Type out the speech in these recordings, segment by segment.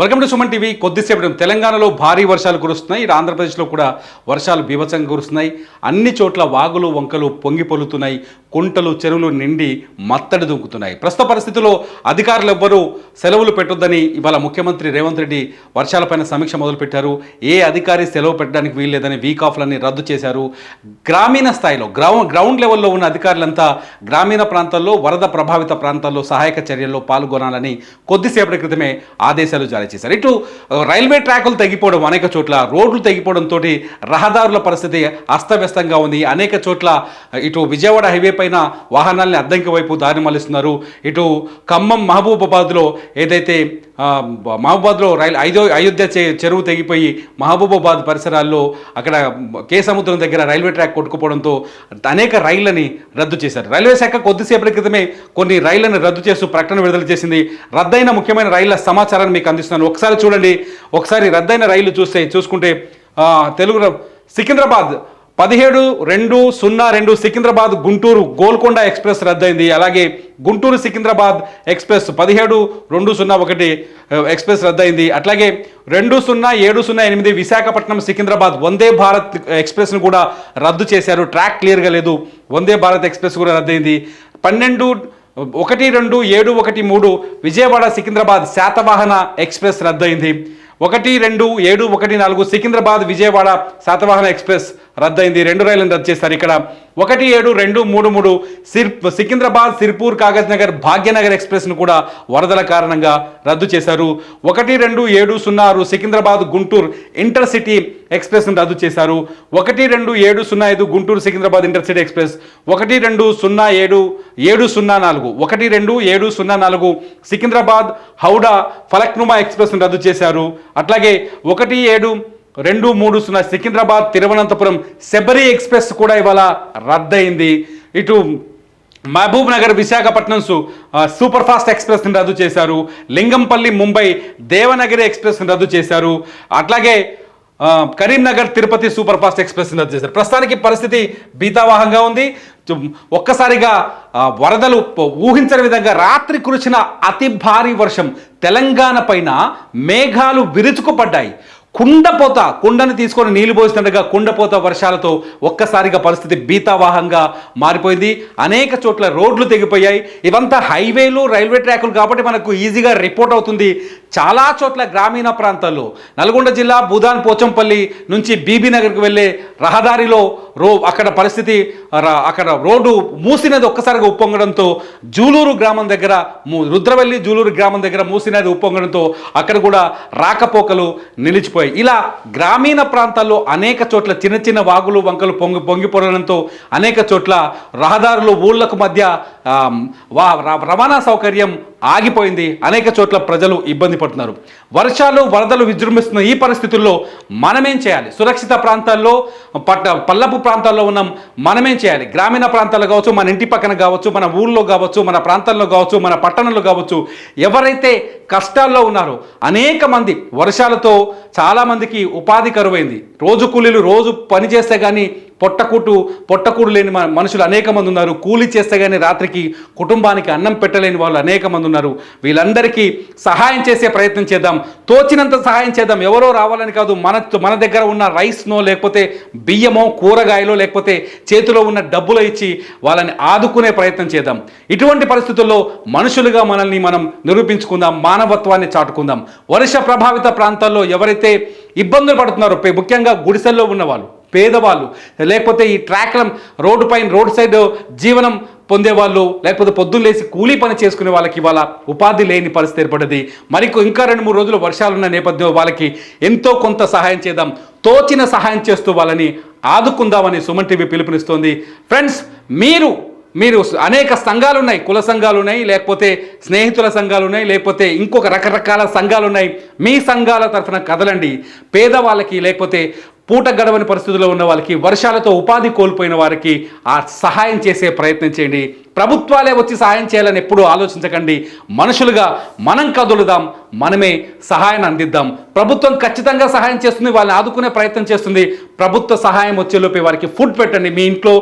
Welcome to Suman TV. కొద్దిసేపటి తెలంగాణలో భారీ వర్షాలు కురుస్తున్నాయి. ఇటు ఆంధ్రప్రదేశ్లో కూడా వర్షాలు బీభత్సంగా కురుస్తున్నాయి. అన్ని చోట్ల వాగులు వంకలు పొంగి పొలుతున్నాయి కుంటలు చెరువులు నిండి మత్తడి దుంకుతున్నాయి. ప్రస్తుత పరిస్థితుల్లో అధికారులు ఎవ్వరూ సెలవులు పెట్టొద్దని ఇవాళ ముఖ్యమంత్రి రేవంత్ రెడ్డి వర్షాలపైన సమీక్ష మొదలుపెట్టారు. ఏ అధికారి సెలవు పెట్టడానికి వీల్లేదని వీక్ ఆఫ్లని రద్దు చేశారు. గ్రామీణ స్థాయిలో గ్రౌండ్ గ్రౌండ్ లెవెల్లో ఉన్న అధికారులంతా గ్రామీణ ప్రాంతాల్లో వరద ప్రభావిత ప్రాంతాల్లో సహాయక చర్యల్లో పాల్గొనాలని కొద్దిసేపటి క్రితమే ఆదేశాలు జారీ చేశారు. ఇటు రైల్వే ట్రాకులు తగ్గిపోవడం అనేక చోట్ల రోడ్లు తగ్గిపోవడంతో రహదారుల పరిస్థితి అస్తవ్యస్తంగా ఉంది. అనేక చోట్ల ఇటు విజయవాడ హైవే పైన వాహనాల్ని అద్దంకి వైపు దారి మళ్ళిస్తున్నారు. ఇటు ఖమ్మం మహబూబాబాద్లో ఏదైతే మహబూబాద్లో రైలు ఐదో అయోధ్య చెరువు తెగిపోయి మహబూబాబాద్ పరిసరాల్లో అక్కడ కే సముద్రం దగ్గర రైల్వే ట్రాక్ కొట్టుకుపోవడంతో అనేక రైళ్ళని రద్దు చేశారు. రైల్వే శాఖ కొద్దిసేపటి క్రితమే కొన్ని రైళ్ళను రద్దు చేస్తూ ప్రకటన విడుదల చేసింది. రద్దయిన ముఖ్యమైన రైళ్ళ సమాచారాన్ని మీకు అందిస్తున్నాను. ఒకసారి చూడండి. ఒకసారి రద్దయిన రైళ్ళు చూస్తే చూసుకుంటే తెలుగు సికింద్రాబాద్ పదిహేడు రెండు సున్నా రెండు సికింద్రాబాద్ గుంటూరు గోల్కొండ ఎక్స్ప్రెస్ రద్దయింది. అలాగే గుంటూరు సికింద్రాబాద్ ఎక్స్ప్రెస్ పదిహేడు రెండు సున్నా ఒకటి ఎక్స్ప్రెస్ రద్దయింది. అట్లాగే రెండు సున్నా ఏడు సున్నా ఎనిమిది విశాఖపట్నం సికింద్రాబాద్ వందే భారత్ ఎక్స్ప్రెస్ను కూడా రద్దు చేశారు. ట్రాక్ క్లియర్గా లేదు. వందే భారత్ ఎక్స్ప్రెస్ కూడా రద్దయింది. పన్నెండు ఒకటి రెండు ఏడు ఒకటి మూడు విజయవాడ సికింద్రాబాద్ శాతవాహన ఎక్స్ప్రెస్ రద్దయింది. ఒకటి రెండు ఏడు ఒకటి నాలుగు సికింద్రాబాద్ విజయవాడ శాతవాహన ఎక్స్ప్రెస్ రద్దయింది. రెండు రైళ్ళను రద్దు చేస్తారు ఇక్కడ ఒకటి ఏడు రెండు మూడు మూడు సిర్ సికింద్రాబాద్ సిర్పూర్ కాగజ్ నగర్ భాగ్యనగర్ ఎక్స్ప్రెస్ను కూడా వరదల కారణంగా రద్దు చేశారు. ఒకటి రెండు ఏడు సున్నా ఆరు సికింద్రాబాద్ గుంటూరు ఇంటర్సిటీ ఎక్స్ప్రెస్ను రద్దు చేశారు. ఒకటి రెండు ఏడు సున్నా ఐదు గుంటూరు సికింద్రాబాద్ ఇంటర్సిటీ ఎక్స్ప్రెస్. ఒకటి రెండు సున్నా ఏడు ఏడు సున్నా నాలుగు. ఒకటి రెండు ఏడు సున్నా నాలుగు సికింద్రాబాద్ హౌడా ఫలక్నుమా ఎక్స్ప్రెస్ను రద్దు చేశారు. అట్లాగే ఒకటి ఏడు రెండు మూడు సున్నా సికింద్రాబాద్ తిరువనంతపురం శబరి ఎక్స్ప్రెస్ కూడా ఇవాళ రద్దయింది. ఇటు మహబూబ్ నగర్ విశాఖపట్నం సూపర్ ఫాస్ట్ ఎక్స్ప్రెస్ని రద్దు చేశారు. లింగంపల్లి ముంబై దేవనగరి ఎక్స్ప్రెస్ని రద్దు చేశారు. అట్లాగే కరీంనగర్ తిరుపతి సూపర్ ఫాస్ట్ ఎక్స్ప్రెస్ని రద్దు చేశారు. ప్రస్తుతానికి పరిస్థితి భీతావాహంగా ఉంది. ఒక్కసారిగా వరదలు ఊహించని విధంగా రాత్రి కురిసిన అతి భారీ వర్షం తెలంగాణ పైన మేఘాలు విరుచుకుపడ్డాయి. కుండపోత కుండను తీసుకొని నీళ్ళు పోస్తుండగా కుండపోత వర్షాలతో ఒక్కసారిగా పరిస్థితి భీతావాహంగా మారిపోయింది. అనేక చోట్ల రోడ్లు తెగిపోయాయి. ఇవంతా హైవేలు రైల్వే ట్రాకులు కాబట్టి మనకు ఈజీగా రిపోర్ట్ అవుతుంది. చాలా చోట్ల గ్రామీణ ప్రాంతాల్లో నల్గొండ జిల్లా భూదాన్ పోచంపల్లి నుంచి బీబీనగర్కి వెళ్ళే రహదారిలో రో అక్కడ పరిస్థితి అక్కడ రోడ్డు మూసినది ఒక్కసారిగా ఉప్పొంగడంతో జూలూరు గ్రామం దగ్గర ము- రుద్రవెల్లి జూలూరు గ్రామం దగ్గర మూసినది ఉప్పొంగడంతో అక్కడ కూడా రాకపోకలు నిలిచిపోయాయి. ఇలా గ్రామీణ ప్రాంతాల్లో అనేక చోట్ల చిన్న చిన్న వాగులు వంకలు పొంగి పొంగిపోవడంతో అనేక చోట్ల రహదారులు ఊళ్ళకు మధ్య వా రవాణా సౌకర్యం ఆగిపోయింది. అనేక చోట్ల ప్రజలు ఇబ్బంది పడుతున్నారు. వర్షాలు వరదలు విజృంభిస్తున్న ఈ పరిస్థితుల్లో మనమేం చేయాలి? సురక్షిత ప్రాంతాల్లో పట్ట పల్లపు ప్రాంతాల్లో ఉన్న మనమేం చేయాలి? గ్రామీణ ప్రాంతాల్లో కావచ్చు మన ఇంటి పక్కన కావచ్చు మన ఊళ్ళో కావచ్చు మన ప్రాంతాల్లో కావచ్చు మన పట్టణంలో కావచ్చు ఎవరైతే కష్టాల్లో ఉన్నారో అనేక మంది వర్షాలతో చాలామందికి ఉపాధి కరువైంది. రోజు కూలీలు రోజు పని చేస్తే కానీ పొట్టకూటు పొట్టకూడు లేని మ- మనుషులు అనేక మంది ఉన్నారు. కూలి చేస్తే కానీ రాత్రికి కుటుంబానికి అన్నం పెట్టలేని వాళ్ళు అనేక మంది ఉన్నారు. వీళ్ళందరికీ సహాయం చేసే ప్రయత్నం చేద్దాం. తోచినంత సహాయం చేద్దాం. ఎవరో రావాలని కాదు. మన మన దగ్గర ఉన్న రైస్నో లేకపోతే బియ్యమో కూరగాయలో లేకపోతే చేతిలో ఉన్న డబ్బులు ఇచ్చి వాళ్ళని ఆదుకునే ప్రయత్నం చేద్దాం. ఇటువంటి పరిస్థితుల్లో మనుషులుగా మనల్ని మనం నిరూపించుకుందాం. మానవత్వాన్ని చాటుకుందాం. వర్ష ప్రభావిత ప్రాంతాల్లో ఎవరైతే ఇబ్బందులు పడుతున్నారో ముఖ్యంగా గుడిసెల్లో ఉన్నవాళ్ళు పేదవాళ్ళు లేకపోతే ఈ ట్రాక్లం రోడ్డు పైన రోడ్ సైడ్ జీవనం పొందేవాళ్ళు లేకపోతే పొద్దున్న లేచి కూలీ పని చేసుకునే వాళ్ళకి ఇవాళ ఉపాధి లేని పరిస్థితి ఏర్పడింది. మరి ఇంకా రెండు మూడు రోజులు వర్షాలున్న నేపథ్యంలో వాళ్ళకి ఎంతో కొంత సహాయం చేద్దాం తోచిన సహాయం చేస్తూ వాళ్ళని ఆదుకుందామని సుమన్ టీవీ పిలుపునిస్తోంది. ఫ్రెండ్స్ మీరు మీరు అనేక సంఘాలు ఉన్నాయి కుల సంఘాలు ఉన్నాయి లేకపోతే స్నేహితుల సంఘాలు ఉన్నాయి లేకపోతే ఇంకొక రకరకాల సంఘాలు ఉన్నాయి మీ సంఘాల తరఫున కదలండి. పేదవాళ్ళకి లేకపోతే పూట గడవని పరిస్థితుల్లో ఉన్న వాళ్ళకి వర్షాలతో ఉపాధి కోల్పోయిన వారికి ఆ సహాయం చేసే ప్రయత్నం చేయండి. ప్రభుత్వాలే వచ్చి సహాయం చేయాలని ఎప్పుడూ ఆలోచించకండి. మనుషులుగా మనం కదులుదాం మనమే సహాయాన్ని అందిద్దాం. ప్రభుత్వం ఖచ్చితంగా సహాయం చేస్తుంది వాళ్ళని ఆదుకునే ప్రయత్నం చేస్తుంది. ప్రభుత్వ సహాయం వచ్చేలోపే వారికి ఫుడ్ పెట్టండి మీ ఇంట్లో.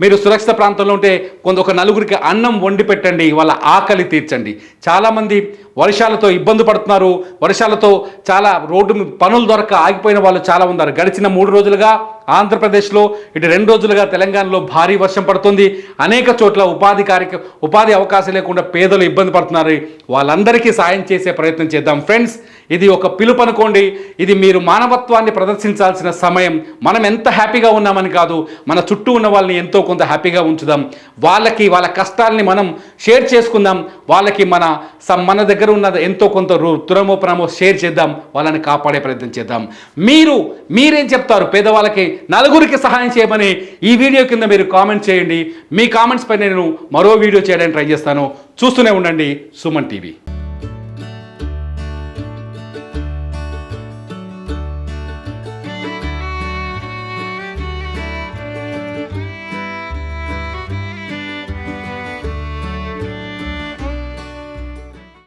మీరు సురక్షిత ప్రాంతంలో ఉంటే కొంత ఒక నలుగురికి అన్నం వండి పెట్టండి వాళ్ళ ఆకలి తీర్చండి. చాలామంది వర్షాలతో ఇబ్బంది పడుతున్నారు. వర్షాలతో చాలా రోడ్డు పనులు దొరక ఆగిపోయిన వాళ్ళు చాలా ఉన్నారు. గడిచిన మూడు రోజులుగా ఆంధ్రప్రదేశ్లో ఇటు రెండు రోజులుగా తెలంగాణలో భారీ వర్షం పడుతుంది. అనేక చోట్ల ఉపాధి కార్యక్ర ఉపాధి అవకాశం లేకుండా పేదలు ఇబ్బంది పడుతున్నారు. వాళ్ళందరికీ సాయం చేసే ప్రయత్నం చేద్దాం. ఫ్రెండ్స్ ఇది ఒక పిలుపు అనుకోండి. ఇది మీరు మానవత్వాన్ని ప్రదర్శించాల్సిన సమయం. మనం ఎంత హ్యాపీగా ఉన్నామని కాదు మన చుట్టూ ఉన్న వాళ్ళని ఎంతో కొంత హ్యాపీగా ఉంచుదాం. వాళ్ళకి వాళ్ళ కష్టాల్ని మనం షేర్ చేసుకుందాం. వాళ్ళకి మన స- మన దగ్గర ఉన్న ఎంతో కొంత రు- తురమో ప్రామో షేర్ చేద్దాం వాళ్ళని కాపాడే ప్రయత్నం చేద్దాం. మీరు మీరేం చెప్తారు? పేదవాళ్ళకి నలుగురికి సహాయం చేయమని ఈ వీడియో కింద మీరు కామెంట్ చేయండి. మీ కామెంట్స్ పై నేను మరో వీడియో చేయడానికి ట్రై చేస్తాను. చూస్తూనే ఉండండి సుమన్ టీవీ.